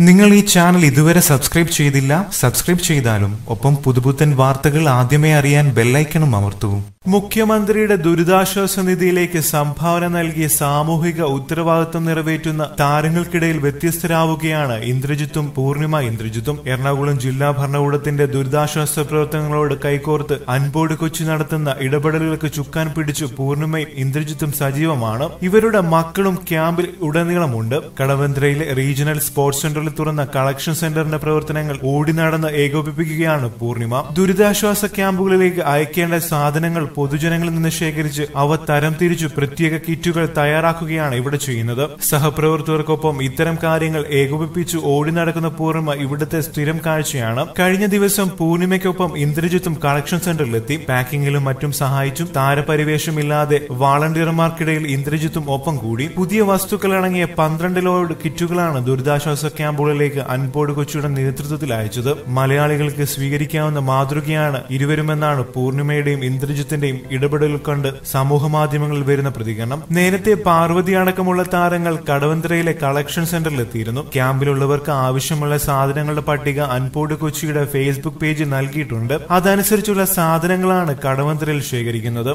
നിങ്ങൾ ഈ ചാനൽ ഇതുവരെ സബ്സ്ക്രൈബ് ചെയ്തില്ല സബ്സ്ക്രൈബ് ചെയ്താലും ഒപ്പം പുതുപുത്തൻ വാർത്തകൾ ആദ്യമേ അറിയാൻ ബെല്ലൈക്കണും അമർത്തു. മുഖ്യമന്ത്രിയുടെ ദുരിതാശ്വാസ നിധിയിലേക്ക് സംഭാവന നൽകിയ സാമൂഹിക ഉത്തരവാദിത്വം നിറവേറ്റുന്ന താരങ്ങൾക്കിടയിൽ വ്യത്യസ്തരാവുകയാണ് ഇന്ദ്രജിത്തും പൂർണിമ ഇന്ദ്രജിത്തും. എറണാകുളം ജില്ലാ ഭരണകൂടത്തിന്റെ ദുരിതാശ്വാസ പ്രവർത്തനങ്ങളോട് കൈകോർത്ത് അൻപോട് കൊച്ചി നടത്തുന്ന ഇടപെടലുകൾക്ക് ചുക്കാൻ പിടിച്ചു പൂർണിമയും ഇന്ദ്രജിത്തും സജീവമാണ്. ഇവരുടെ മക്കളും ക്യാമ്പിൽ ഉടനീളമുണ്ട്. കടവന്ത്രയിലെ റീജിയണൽ സ്പോർട്സ് സെന്ററിൽ തുറന്ന കളക്ഷൻ സെന്ററിന്റെ പ്രവർത്തനങ്ങൾ ഓടി നടന്ന് ഏകോപിപ്പിക്കുകയാണ് പൂർണിമ. ദുരിതാശ്വാസ ക്യാമ്പുകളിലേക്ക് അയക്കേണ്ട സാധനങ്ങൾ പൊതുജനങ്ങളിൽ നിന്ന് ശേഖരിച്ച് അവ തരം തിരിച്ചു പ്രത്യേക കിറ്റുകൾ തയ്യാറാക്കുകയാണ് ഇവിടെ ചെയ്യുന്നത്. സഹപ്രവർത്തകർക്കൊപ്പം ഇത്തരം കാര്യങ്ങൾ ഏകോപിപ്പിച്ചു ഓടി നടക്കുന്ന പൂർണിമ ഇവിടുത്തെ സ്ഥിരം കാഴ്ചയാണ്. കഴിഞ്ഞ ദിവസം പൂർണിമയ്ക്കൊപ്പം ഇന്ദ്രജിത്തും കളക്ഷൻ സെന്ററിലെത്തി. പാക്കിങ്ങിലും മറ്റും സഹായിച്ചും താരപരിവേഷമില്ലാതെ വാളണ്ടിയർമാർക്കിടയിൽ ഇന്ദ്രജിത്തും ഒപ്പം കൂടി. പുതിയ വസ്തുക്കളടങ്ങിയ പന്ത്രണ്ട് ലോഡ് കിറ്റുകളാണ് ദുരിതാശ്വാസ ക്യാമ്പുകളിലേക്ക് അൻപോട് കൊച്ചിയുടെ നേതൃത്വത്തിൽ അയച്ചത് മലയാളികൾക്ക് സ്വീകരിക്കാവുന്ന മാതൃകയാണ് ഇരുവരുമെന്നാണ് പൂർണിമയുടെയും ഇന്ദ്രജിത്തിന്റെയും ഇടപെടൽ കണ്ട് സമൂഹ മാധ്യമങ്ങളിൽ വരുന്ന പ്രതികരണം. നേരത്തെ പാർവതി അടക്കമുള്ള താരങ്ങൾ കടവന്ത്രയിലെ കളക്ഷൻ സെന്ററിൽ എത്തിയിരുന്നു. ക്യാമ്പിലുള്ളവർക്ക് ആവശ്യമുള്ള സാധനങ്ങളുടെ പട്ടിക അൻപോട് കൊച്ചിയുടെ ഫേസ്ബുക്ക് പേജ് നൽകിയിട്ടുണ്ട്. അതനുസരിച്ചുള്ള സാധനങ്ങളാണ് കടവന്ത്രയിൽ ശേഖരിക്കുന്നത്.